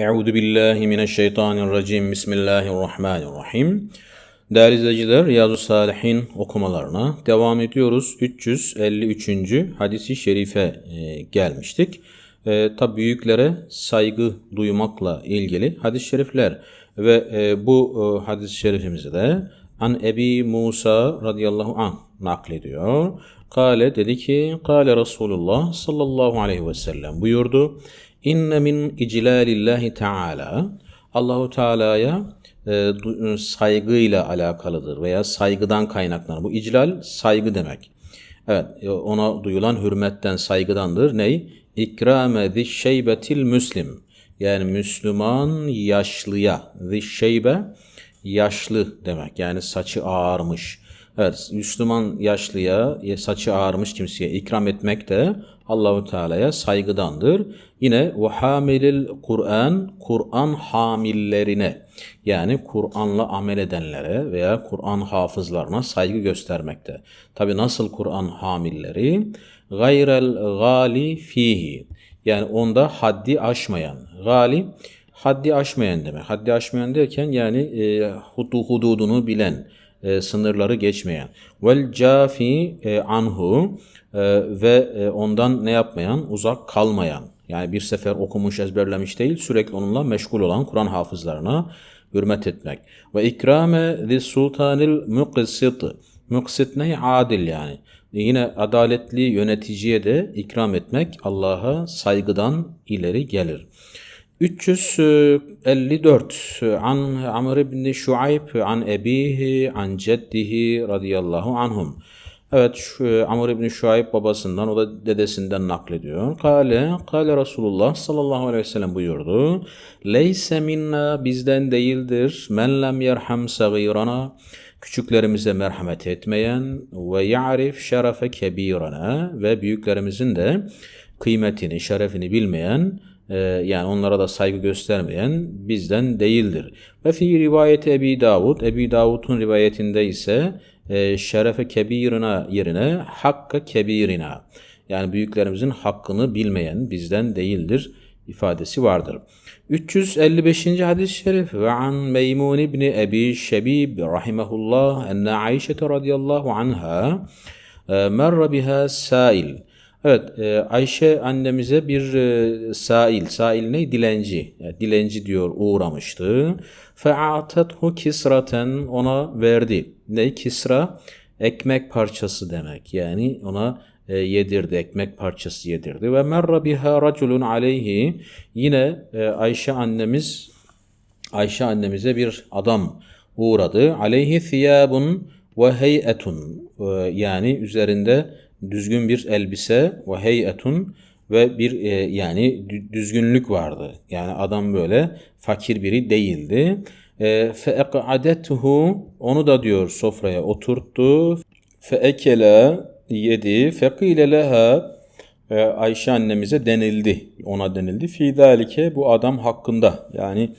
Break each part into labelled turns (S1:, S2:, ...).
S1: Euzu billahi mineşşeytanirracim. Bismillahirrahmanirrahim. Değerli izleyiciler, Riyazu Salihin okumalarına devam ediyoruz. 353. hadisi şerife e, gelmiştik. E, tabi büyüklere saygı duymakla ilgili hadis-i şerifler ve e, bu e, hadis-i şerifimizi de An Ebi Musa radıyallahu anh naklediyor. Kale dedi ki, Kale Resulullah sallallahu aleyhi ve sellem buyurdu. İnne min iclalillahi Teala Allahu Teala'ya e, saygıyla alakalıdır veya saygıdan kaynaklanır. Bu iclal saygı demek. Evet, e, ona duyulan hürmetten, saygıdandır. Ney? İkrame zişşeybetil müslim. Yani Müslüman yaşlıya. Zişşeybe yaşlı demek. Yani saçı ağarmış. Evet, Müslüman yaşlıya, saçı ağarmış kimseye ikram etmek de Allahu Teala'ya saygıdandır. Yine ve hamilil Kur'an, Kur'an hamillerine yani Kur'an'la amel edenlere veya Kur'an hafızlarına saygı göstermekte. Tabi nasıl Kur'an hamilleri? Gayrel gali fihi yani onda haddi aşmayan. Gali haddi aşmayan demek. Haddi aşmayan derken yani e, hududunu bilen, e, sınırları geçmeyen. Vel cafi e, anhu e, ve e, ondan ne yapmayan, uzak kalmayan. Yani bir sefer okumuş, ezberlemiş değil, sürekli onunla meşgul olan Kur'an hafızlarına hürmet etmek. Ve ikrame li sultanil muqsit. Muqsit ne? Adil yani. Yine adaletli yöneticiye de ikram etmek Allah'a saygıdan ileri gelir. 354 an Amr ibn Şuayb an ebihi an ceddihi radıyallahu anhum. Evet şu Amr ibn Şuayb babasından o da dedesinden naklediyor. Kale, kale Resulullah sallallahu aleyhi ve sellem buyurdu. Leyse minna bizden değildir. Men lem yerham sagirana. Küçüklerimize merhamet etmeyen ve ya'rif şerefe kebirana ve büyüklerimizin de kıymetini, şerefini bilmeyen yani onlara da saygı göstermeyen bizden değildir. Ve fi rivayeti Ebi Davud, Ebi Davud'un rivayetinde ise e, şerefe kebirina yerine hakka kebirina yani büyüklerimizin hakkını bilmeyen bizden değildir ifadesi vardır. 355. hadis-i şerif ve an Meymun ibn Ebi Şebib rahimehullah enne Ayşe radıyallahu anha e, merre biha sail Evet, e, Ayşe annemize bir e, sail, sail ne? Dilenci, yani dilenci diyor uğramıştı. Fe'atethu kisraten ona verdi. Ne? Kisra ekmek parçası demek. Yani ona e, yedirdi, ekmek parçası yedirdi. Ve merra biha raculun aleyhi yine e, Ayşe annemiz Ayşe annemize bir adam uğradı. Aleyhi thiyabun ve heyetun e, yani üzerinde düzgün bir elbise ve heyetun ve bir e, yani düzgünlük vardı. Yani adam böyle fakir biri değildi. E, fe ek'adetuhu onu da diyor sofraya oturttu. Fe ekele yedi. Fe qile leha e, Ayşe annemize denildi. Ona denildi. Fi zalike bu adam hakkında yani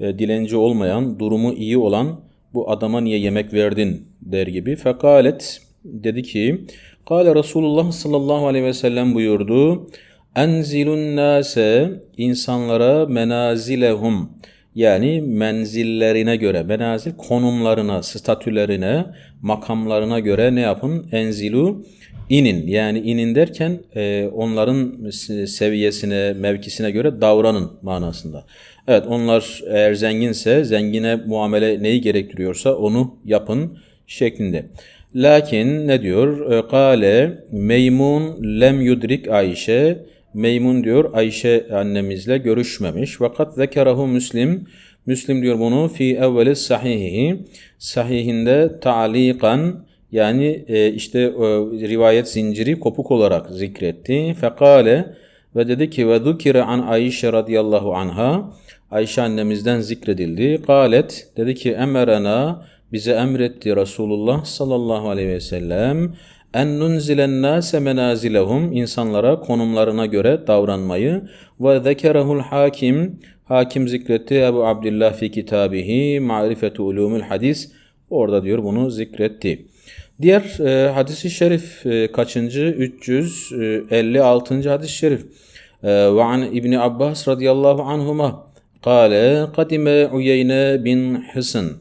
S1: e, dilenci olmayan, durumu iyi olan bu adama niye yemek verdin der gibi. Fekalet dedi ki Kale Resulullah sallallahu aleyhi ve sellem buyurdu. Enzilun nase insanlara menazilehum yani menzillerine göre menazil konumlarına, statülerine, makamlarına göre ne yapın? Enzilu inin yani inin derken e, onların seviyesine, mevkisine göre davranın manasında. Evet onlar eğer zenginse zengine muamele neyi gerektiriyorsa onu yapın şeklinde. Lakin ne diyor? E, kale Meymun lem yudrik Ayşe. Meymun diyor Ayşe annemizle görüşmemiş. Fakat zekerahu Müslim. Müslim diyor bunu fi evveli sahihi. Sahihinde ta'likan yani e, işte rivayet zinciri kopuk olarak zikretti. Fekale ve dedi ki ve zukire an Ayşe radıyallahu anha. Ayşe annemizden zikredildi. Kalet dedi ki emerena bize emretti Resulullah sallallahu aleyhi ve sellem en nunzilen nase menazilehum insanlara konumlarına göre davranmayı ve zekerehul hakim hakim zikretti Ebu Abdullah fi kitabihi marifetu ulumul hadis orada diyor bunu zikretti. Diğer e, hadisi şerif e, kaçıncı? 356. hadis-i şerif. E, ve an İbni Abbas radıyallahu anhuma Kale kadime Uyeyne bin Hısın.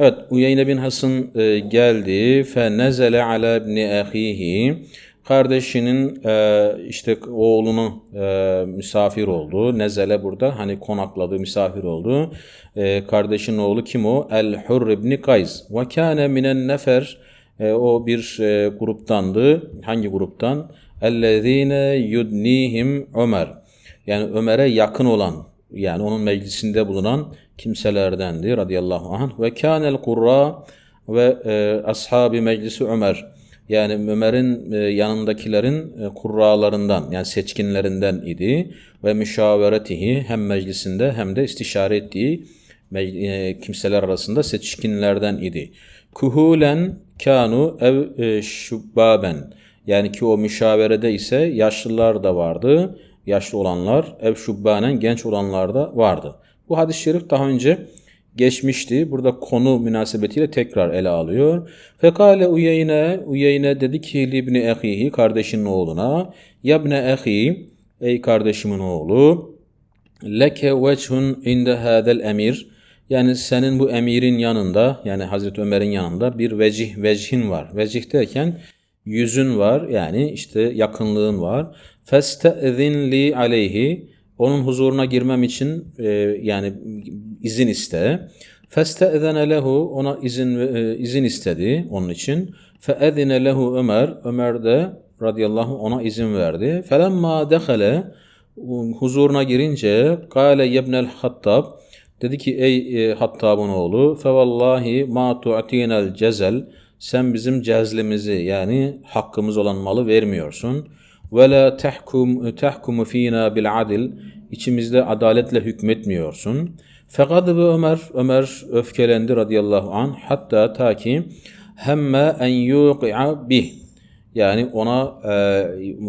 S1: Evet Uyeyne bin Hısın e, geldi. Fe nezele ala ibni ahihi. Kardeşinin e, işte oğlunu e, misafir oldu. Nezele burada hani konakladı, misafir oldu. E, kardeşinin oğlu kim o? El Hurr ibn Kays. Ve kâne minen nefer. E, o bir e, gruptandı. Hangi gruptan? Ellezîne yudnihim Ömer. Yani Ömer'e yakın olan yani onun meclisinde bulunan kimselerdendi radıyallahu anh. Ve kânel kurra ve e, ashabi meclisi Ömer. Yani Ömer'in e, yanındakilerin e, kurralarından yani seçkinlerinden idi ve müşaveretihi hem meclisinde hem de istişare ettiği e, kimseler arasında seçkinlerden idi. Kuhulen kanu ev e, şubbaben yani ki o müşaverede ise yaşlılar da vardı. Yaşlı olanlar ev şubbanen genç olanlar da vardı. Bu hadis-i şerif daha önce geçmişti. Burada konu münasebetiyle tekrar ele alıyor. Fekale Uyeyne, Uyeyne dedi ki libni ehihi kardeşinin oğluna yabne ehi ey kardeşimin oğlu leke vechun inde hadel emir yani senin bu emirin yanında yani Hazreti Ömer'in yanında bir vecih vecihin var. Vecih derken yüzün var yani işte yakınlığın var. Festezin li aleyhi onun huzuruna girmem için e, yani izin iste. Feste'zene lehu ona izin e, izin istedi onun için. Fe'ezine lehu Ömer Ömer de radıyallahu ona izin verdi. Felemma dehale huzuruna girince kâle yebnel hattab dedi ki ey e, Hattab'ın oğlu fe vallahi ma tu'tinel cezel sen bizim cezlimizi yani hakkımız olan malı vermiyorsun. Ve la tahkum tahkumu fina bil adil. İçimizde adaletle hükmetmiyorsun. Fakat bu Ömer Ömer öfkelendi radıyallahu an hatta ta ki hemme en yuqi'a bih. Yani ona e,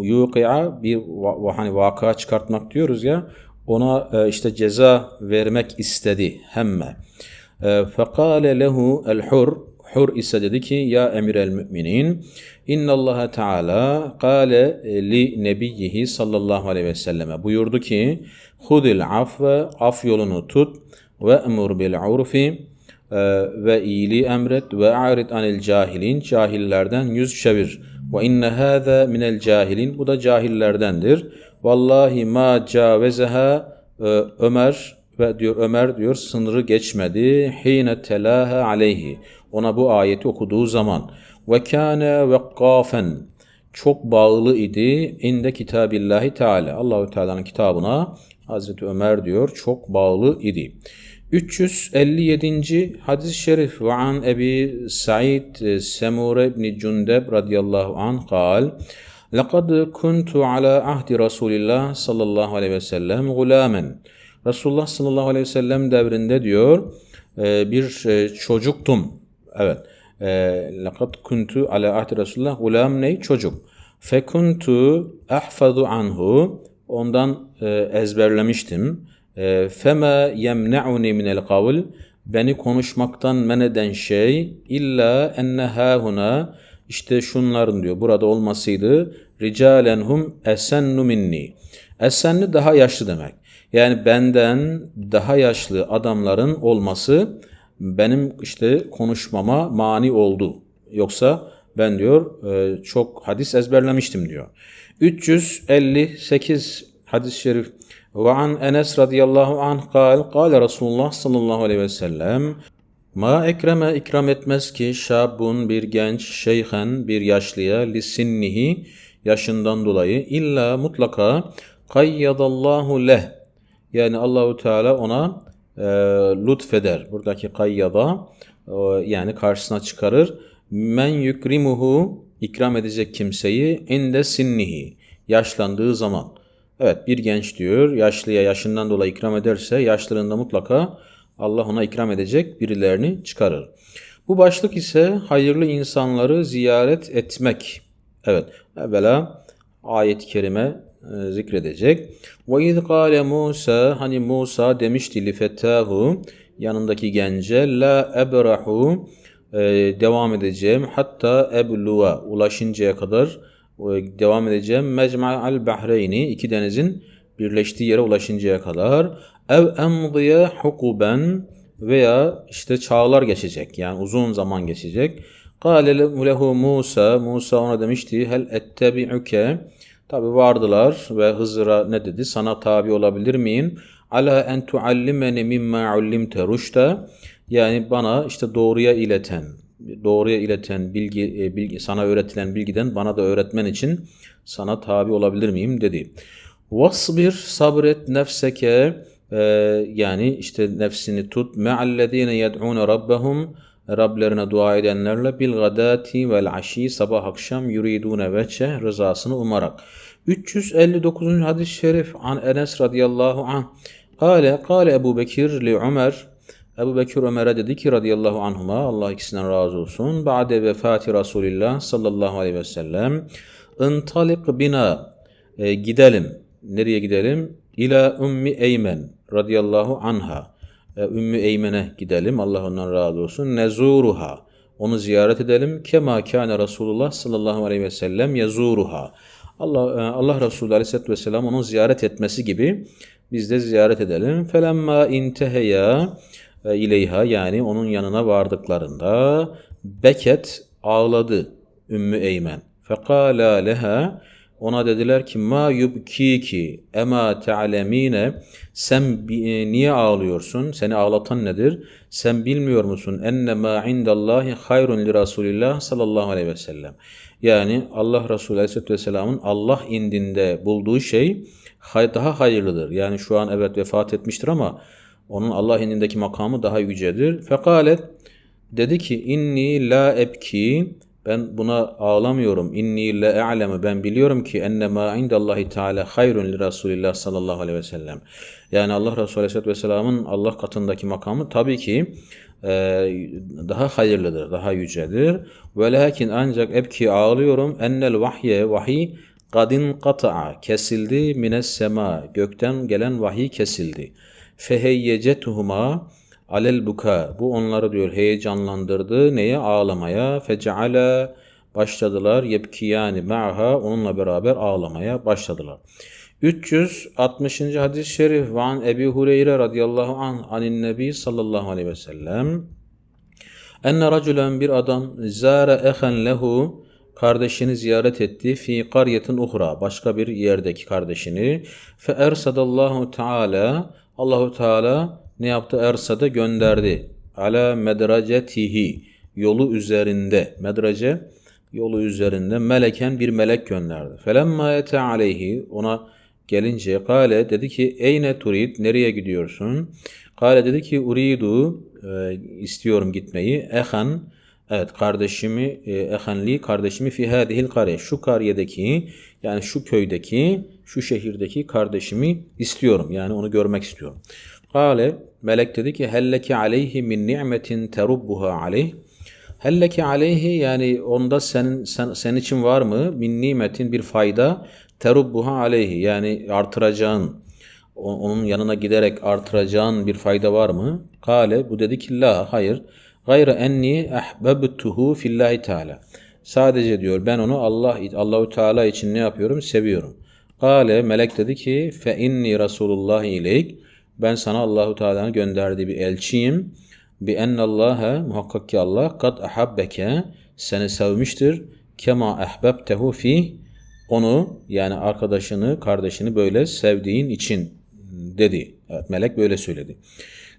S1: yuqi'a bir hani vaka çıkartmak diyoruz ya ona e, işte ceza vermek istedi hemme. E, fekale lehu el hur Hur ise dedi ki ya emir el müminin inna Allah Teala kâle li nebiyyihi sallallahu aleyhi ve selleme buyurdu ki hudil afve af yolunu tut ve emur bil urfi e, ve iyiliği emret ve a'rid anil cahilin cahillerden yüz çevir. Ve inne hâze minel cahilin bu da cahillerdendir. Vallahi ma cavezeha e, Ömer ve diyor Ömer diyor sınırı geçmedi. Hine telaha aleyhi ona bu ayeti okuduğu zaman ve kâne vekkafen çok bağlı idi inde kitabillahi teala. Allahu Teala'nın kitabına Hazreti Ömer diyor çok bağlı idi. 357. hadis-i şerif ve an Ebi Said Semure ibn Cundeb radıyallahu anh kal لَقَدْ كُنْتُ عَلَى عَهْدِ رَسُولِ اللّٰهِ sallallahu aleyhi ve sellem gulamen. Resulullah sallallahu aleyhi ve sellem devrinde diyor e, bir e, çocuktum. Evet. Ee, Lekad kuntu ala ahdi Resulullah gulam ney? Çocuk. Fekuntu ahfazu anhu. Ondan e, ezberlemiştim. E, Fema yemne'uni minel kavl. Beni konuşmaktan men eden şey illa enne hahuna işte şunların diyor burada olmasıydı. Ricalenhum esennu minni. Esenli daha yaşlı demek. Yani benden daha yaşlı adamların olması benim işte konuşmama mani oldu. Yoksa ben diyor e, çok hadis ezberlemiştim diyor. 358 hadis-i şerif ve an Enes radıyallahu anh kal, kal Resulullah sallallahu aleyhi ve sellem Ma ekreme ikram etmez ki şabun bir genç şeyhen bir yaşlıya lisinnihi yaşından dolayı illa mutlaka kayyadallahu leh yani Allahu Teala ona e, lütfeder. Buradaki kayyada e, yani karşısına çıkarır. Men yukrimuhu ikram edecek kimseyi inde sinnihi yaşlandığı zaman. Evet bir genç diyor yaşlıya yaşından dolayı ikram ederse yaşlarında mutlaka Allah ona ikram edecek birilerini çıkarır. Bu başlık ise hayırlı insanları ziyaret etmek. Evet evvela ayet-i kerime zikredecek. Ve iz kâle Musa hani Musa demişti li fettahu yanındaki gence la ebrahu e, devam edeceğim hatta ebluğa ulaşıncaya kadar e, devam edeceğim mecma'al bahreyni iki denizin birleştiği yere ulaşıncaya kadar ev emdiye hukuben veya işte çağlar geçecek yani uzun zaman geçecek. Kâle lehu Musa Musa ona demişti hel ettebi'uke Tabi vardılar ve Hızır'a ne dedi? Sana tabi olabilir miyim? Ala en tuallimeni mimma ullimte ruşta. Yani bana işte doğruya ileten, doğruya ileten bilgi, e, bilgi sana öğretilen bilgiden bana da öğretmen için sana tabi olabilir miyim dedi. Vasbir sabret nefseke e, yani işte nefsini tut me'allezine yed'une rabbahum Rablerine dua edenlerle bil gadati vel aşi sabah akşam yuridune veçe rızasını umarak. 359. hadis-i şerif an Enes radıyallahu anh. Kale, kale Ebu Bekir li Ömer. Ebu Bekir Ömer'e dedi ki radıyallahu anhuma Allah ikisinden razı olsun. Ba'de vefati Resulillah sallallahu aleyhi ve sellem. İntalik bina e, gidelim. Nereye gidelim? İla Ummi Eymen radıyallahu anha. E, Ümmü Eymen'e gidelim. Allah ondan razı olsun. Nezuruha. Onu ziyaret edelim. Kema kâne Resulullah sallallahu aleyhi ve sellem yezuruha. Allah, e, Allah Resulü aleyhisselatü vesselam onu ziyaret etmesi gibi biz de ziyaret edelim. Felemma inteheya e, ileyha yani onun yanına vardıklarında beket ağladı Ümmü Eymen. Fekala leha ona dediler ki ma yubkiki ema te'alemine sen e, niye ağlıyorsun? Seni ağlatan nedir? Sen bilmiyor musun? Enne ma indallahi hayrun li Rasulillah sallallahu aleyhi ve sellem. Yani Allah Resulü aleyhisselatü vesselamın Allah indinde bulduğu şey daha hayırlıdır. Yani şu an evet vefat etmiştir ama onun Allah indindeki makamı daha yücedir. Fekalet dedi ki inni la ebki ben buna ağlamıyorum. İnni le a'lemu ben biliyorum ki enne ma indallahi teala hayrun li Resulillah sallallahu aleyhi ve sellem. Yani Allah Resulü aleyhisselatü vesselamın Allah katındaki makamı tabii ki e, daha hayırlıdır, daha yücedir. Ve lakin ancak ebki ağlıyorum ennel vahye vahiy kadin kata'a kesildi mines sema gökten gelen vahiy kesildi. Feheyyecetuhuma alel buka. Bu onları diyor heyecanlandırdı. Neye? Ağlamaya. Feceala başladılar. Yebkiyani ma'ha. Onunla beraber ağlamaya başladılar. 360. hadis-i şerif. Van Ebi Hureyre radıyallahu anh anin nebi sallallahu aleyhi ve sellem. Enne raculen bir adam zâre ehen lehu kardeşini ziyaret etti. Fi kariyetin uhra başka bir yerdeki kardeşini. Fe ersadallahu teala Allahu Teala ne yaptı? Ersada gönderdi. Ala medracetihi yolu üzerinde medrace yolu üzerinde meleken bir melek gönderdi. Felemma ete aleyhi ona gelince kale dedi ki eyne turid nereye gidiyorsun? Kale dedi ki uridu e, istiyorum gitmeyi. Ehan evet kardeşimi e, ehanli kardeşimi fi hadihil kare şu kariyedeki yani şu köydeki şu şehirdeki kardeşimi istiyorum. Yani onu görmek istiyorum. Kale melek dedi ki helleki aleyhi min ni'metin terubbuha aleyh Helleki aleyhi yani onda senin sen, senin için var mı min nimetin bir fayda terubbuha aleyhi yani artıracağın onun yanına giderek artıracağın bir fayda var mı? Kale bu dedi ki la hayır. Gayre enni ahbabtuhu fillahi teala. Sadece diyor ben onu Allah Allahu Teala için ne yapıyorum? Seviyorum. Kale melek dedi ki fe inni Resulullah ileyk. Ben sana Allahu Teala'nın gönderdiği bir elçiyim. Bi ennallaha muhakkak ki Allah kad ahabbeke seni sevmiştir. Kema ahbabtehu fi onu yani arkadaşını, kardeşini böyle sevdiğin için dedi. Evet, melek böyle söyledi.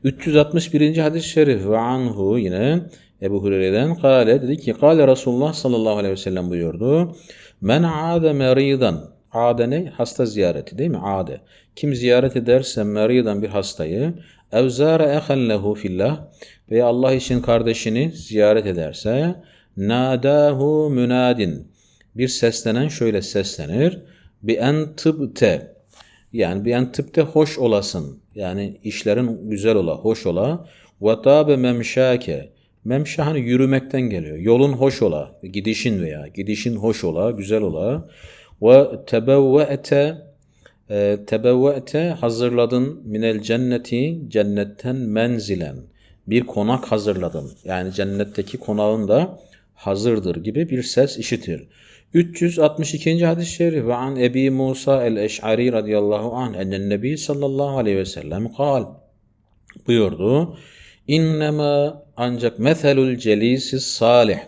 S1: 361. hadis-i şerif ve anhu yine Ebu Hureyre'den kale dedi ki kale Resulullah sallallahu aleyhi ve sellem buyurdu. Men ade meridan Ade ne? Hasta ziyareti değil mi? Ade. Kim ziyaret ederse meridan bir hastayı evzare ehen lehu fillah veya Allah için kardeşini ziyaret ederse nadahu münadin bir seslenen şöyle seslenir. Bi en tıbte yani bir en tıbte hoş olasın. Yani işlerin güzel ola, hoş ola. Ve tabe memşake. Memşa hani yürümekten geliyor. Yolun hoş ola, gidişin veya gidişin hoş ola, güzel ola. Ve tebevve'te e, tebevve'te hazırladın minel cenneti cennetten menzilen. Bir konak hazırladın. Yani cennetteki konağın da hazırdır gibi bir ses işitir. 362. hadis-i şerif ve an Ebi Musa el-Eş'ari radıyallahu anh ennen nebi sallallahu aleyhi ve sellem kal buyurdu. İnnema ancak meselul celisi salih.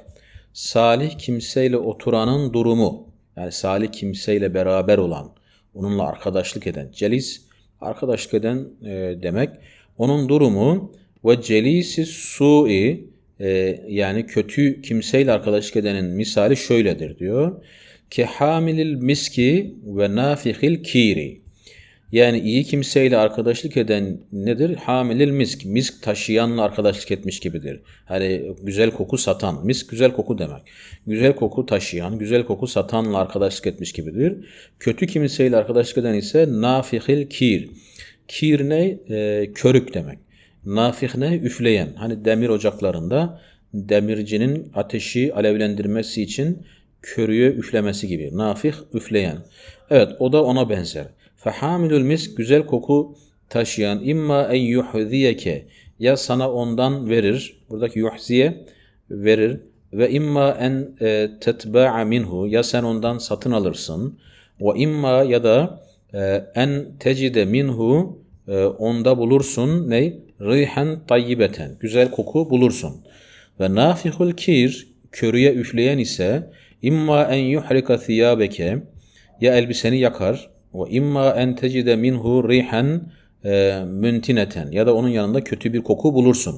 S1: Salih kimseyle oturanın durumu. Yani salih kimseyle beraber olan, onunla arkadaşlık eden. Celis arkadaşlık eden e, demek. Onun durumu ve celisi su'i e, yani kötü kimseyle arkadaşlık edenin misali şöyledir diyor. Ki hamilil miski ve nafihil kiri. Yani iyi kimseyle arkadaşlık eden nedir? Hamilil misk. Misk taşıyanla arkadaşlık etmiş gibidir. Hani güzel koku satan. Misk güzel koku demek. Güzel koku taşıyan, güzel koku satanla arkadaşlık etmiş gibidir. Kötü kimseyle arkadaşlık eden ise nafihil kir. Kir ne? E, körük demek. Nafih ne? Üfleyen. Hani demir ocaklarında demircinin ateşi alevlendirmesi için körüye üflemesi gibi. Nafih üfleyen. Evet o da ona benzer. Fehamilül misk güzel koku taşıyan imma en yuhdiyeke ya sana ondan verir. Buradaki yuhziye verir ve imma en e, tetba'a minhu ya sen ondan satın alırsın. Ve imma ya da e, en tecide minhu e, onda bulursun ne? Rihen tayyibeten. Güzel koku bulursun. Ve nafihul kir körüye üfleyen ise imma en yuhrika thiyabeke ya elbiseni yakar ve imma en tecide minhu rihen e, müntineten ya da onun yanında kötü bir koku bulursun.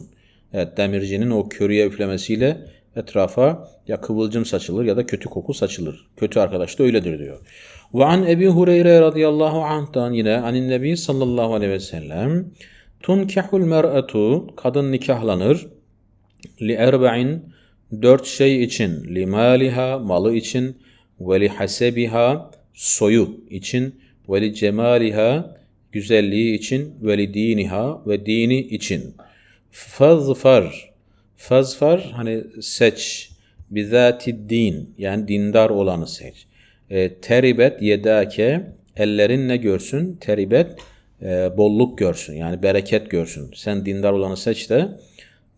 S1: Evet demircinin o körüye üflemesiyle etrafa ya kıvılcım saçılır ya da kötü koku saçılır. Kötü arkadaş da öyledir diyor. Ve an Ebi Hureyre radıyallahu anh'tan yine anin nebi sallallahu aleyhi ve sellem tunkahul mer'atu kadın nikahlanır li erba'in dört şey için li maliha malı için ve li hasebiha soyu için ve li cemaliha güzelliği için ve li diniha ve dini için. Fazfar fazfar hani seç bizati din yani dindar olanı seç. E, teribet yedake ellerin ne görsün? Teribet e, bolluk görsün yani bereket görsün. Sen dindar olanı seç de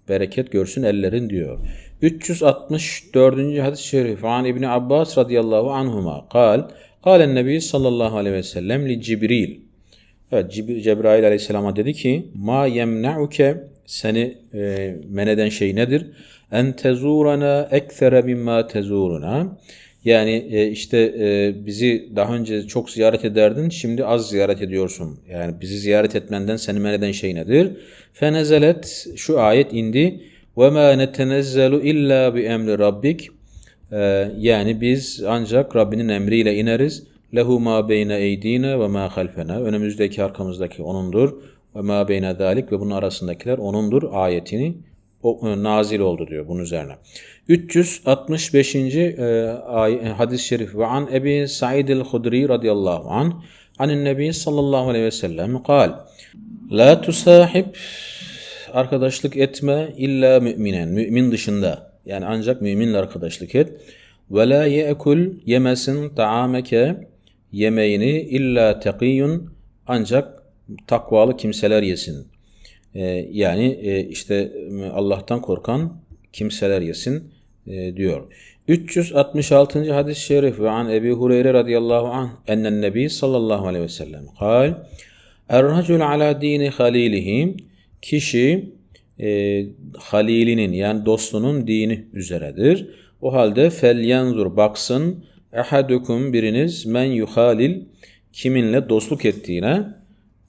S1: bereket görsün ellerin diyor. 364. hadis-i şerif. An İbni Abbas radıyallahu anhuma kal Kalen Nebi sallallahu aleyhi ve sellem li Cibril. Evet Cebrail aleyhisselama dedi ki ma yemna'uke seni e, men eden şey nedir? En tezurana ekthera mimma tezuruna. Yani e, işte e, bizi daha önce çok ziyaret ederdin, şimdi az ziyaret ediyorsun. Yani bizi ziyaret etmenden seni men eden şey nedir? Fenezelet şu ayet indi. Ve ma netenezzelu illa bi emri rabbik. Ee, yani biz ancak Rabbinin emriyle ineriz. Lehu ma beyne eydine ve ma halfena. Önümüzdeki arkamızdaki onundur. Ve ma beyne dalik ve bunun arasındakiler onundur ayetini o, e, nazil oldu diyor bunun üzerine. 365. E, ay, hadis-i şerif ve an Ebi Sa'id el-Hudri radıyallahu an anin nebi sallallahu aleyhi ve sellem kal La tusahib arkadaşlık etme illa müminen mümin dışında yani ancak müminle arkadaşlık et. Ve la ye'kul yemesin taameke yemeğini illa tekiyyun ancak takvalı kimseler yesin. Ee, yani e, işte Allah'tan korkan kimseler yesin e, diyor. 366. hadis-i şerif ve an Ebi Hureyre radıyallahu anh ennen nebi sallallahu aleyhi ve sellem kal Er-racul ala dini halilihi kişi e, halilinin yani dostunun dini üzeredir. O halde fel baksın ehadukum biriniz men yuhalil kiminle dostluk ettiğine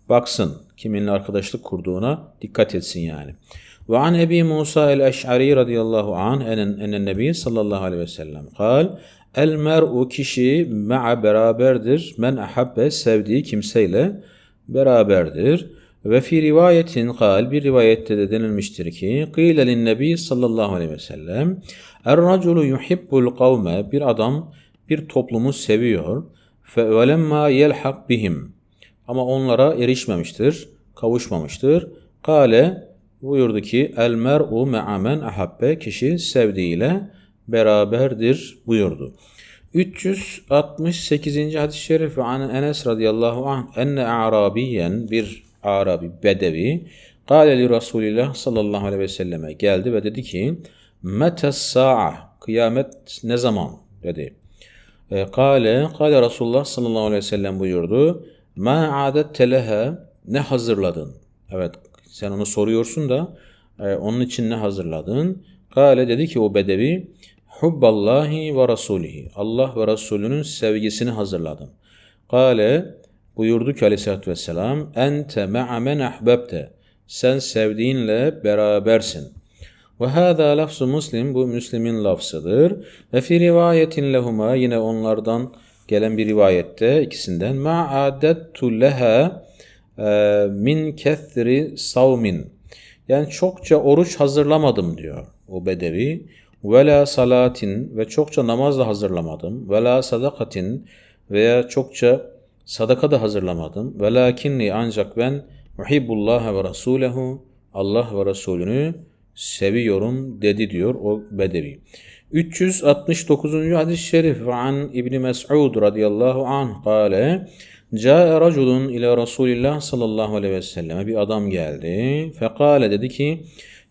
S1: baksın. Kiminle arkadaşlık kurduğuna dikkat etsin yani. Ve an Ebi Musa el-Eş'ari radıyallahu anh enen, enen nebi sallallahu aleyhi ve sellem kal El mer'u kişi ma'a beraberdir. Men ahabbe sevdiği kimseyle beraberdir. Ve fi rivayetin kal bir rivayette de denilmiştir ki Kıyle lin nebi sallallahu aleyhi ve sellem Er raculu yuhibbul kavme bir adam bir toplumu seviyor fe velemma yelhak bihim ama onlara erişmemiştir, kavuşmamıştır. Kale buyurdu ki el mer'u me'amen ahabbe kişi sevdiğiyle beraberdir buyurdu. 368. hadis-i şerif an Enes radıyallahu anh enne a'rabiyen bir Arabi, Bedevi Kale li Resulillah sallallahu aleyhi ve selleme geldi ve dedi ki Metes sa'a kıyamet ne zaman dedi. E, Kale, kale Resulullah sallallahu aleyhi ve sellem buyurdu. Ma adette leha ne hazırladın? Evet sen onu soruyorsun da e, onun için ne hazırladın? Kale dedi ki o bedevi Hubballahi ve Rasulihi. Allah ve Resulünün sevgisini hazırladım. Kale buyurdu ki aleyhissalatü vesselam Ente me'a men ahbebte. Sen sevdiğinle berabersin. Ve hâzâ lafzu muslim bu Müslim'in lafzıdır. Ve fi rivayetin lehuma yine onlardan gelen bir rivayette ikisinden ma adettu leha e, min kethri savmin. Yani çokça oruç hazırlamadım diyor o bedevi. Ve la salatin ve çokça namaz da hazırlamadım. Ve la sadakatin veya çokça sadaka da hazırlamadım. Ve lakinni ancak ben muhibbullah ve rasulehu Allah ve Resulünü seviyorum dedi diyor o bedevi. 369. hadis-i şerif ve an İbni Mes'ud radıyallahu anh kâle Câe raculun ila Resulillah sallallahu aleyhi ve selleme bir adam geldi. Fekale dedi ki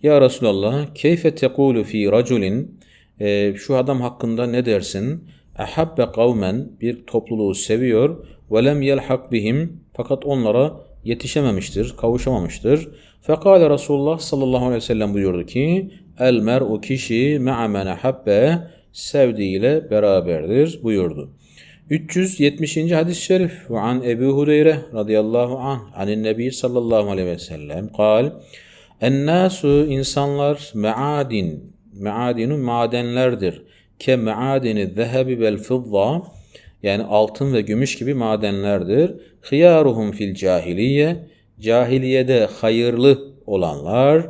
S1: Ya Resulallah keyfe tekulu fi raculin e, şu adam hakkında ne dersin? Ehabbe kavmen bir topluluğu seviyor lem yelhak bihim fakat onlara yetişememiştir, kavuşamamıştır. Fekale Resulullah sallallahu aleyhi ve sellem buyurdu ki El mer'u kişi me'a men habbe sevdiğiyle beraberdir buyurdu. 370. hadis-i şerif ve an Ebu Hureyre radıyallahu anh anin nebi sallallahu aleyhi ve sellem kal Ennâsu insanlar meadin meadinu madenlerdir ke meadini zehebi vel fidda yani altın ve gümüş gibi madenlerdir. Hıyaruhum fil cahiliye cahiliyede hayırlı olanlar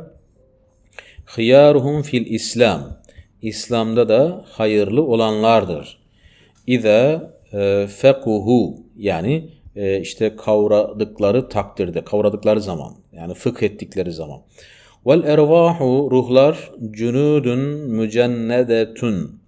S1: hıyaruhum fil İslam İslam'da da hayırlı olanlardır. İza e, fekuhu yani e, işte kavradıkları takdirde, kavradıkları zaman yani fıkh ettikleri zaman. Vel ervahu ruhlar cunudun mücennedetun.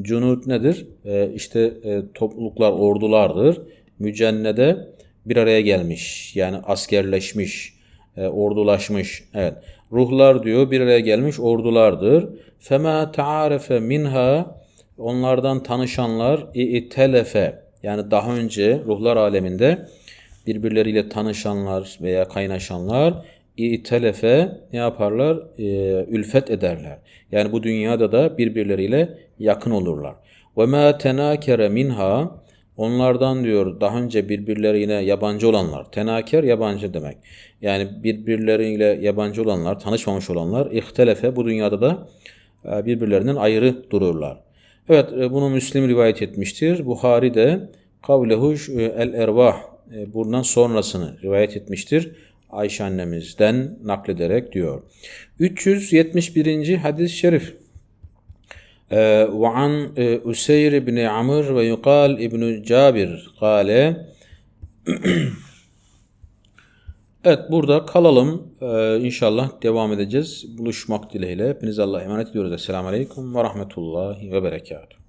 S1: Cunud nedir? E, işte e, topluluklar, ordulardır. Mücennede bir araya gelmiş. Yani askerleşmiş, e, ordulaşmış. Evet. Ruhlar diyor bir araya gelmiş ordulardır. Fema ta'arefe minha onlardan tanışanlar i'telefe yani daha önce ruhlar aleminde birbirleriyle tanışanlar veya kaynaşanlar i'telefe ne yaparlar? Ee, ülfet ederler. Yani bu dünyada da birbirleriyle yakın olurlar. Ve ma tenakere minha onlardan diyor daha önce birbirlerine yabancı olanlar. Tenaker yabancı demek. Yani birbirleriyle yabancı olanlar, tanışmamış olanlar ihtelefe bu dünyada da e, birbirlerinden ayrı dururlar. Evet e, bunu Müslim rivayet etmiştir. Buhari de kavlehu e, el ervah bundan sonrasını rivayet etmiştir. Ayşe annemizden naklederek diyor. 371. hadis-i şerif. Useyr ibn Amr ve yukal ibn Cabir kale Evet burada kalalım. Ee, inşallah devam edeceğiz. Buluşmak dileğiyle. Hepinize Allah'a emanet ediyoruz. Esselamu Aleyküm ve Rahmetullahi ve Berekatuhu.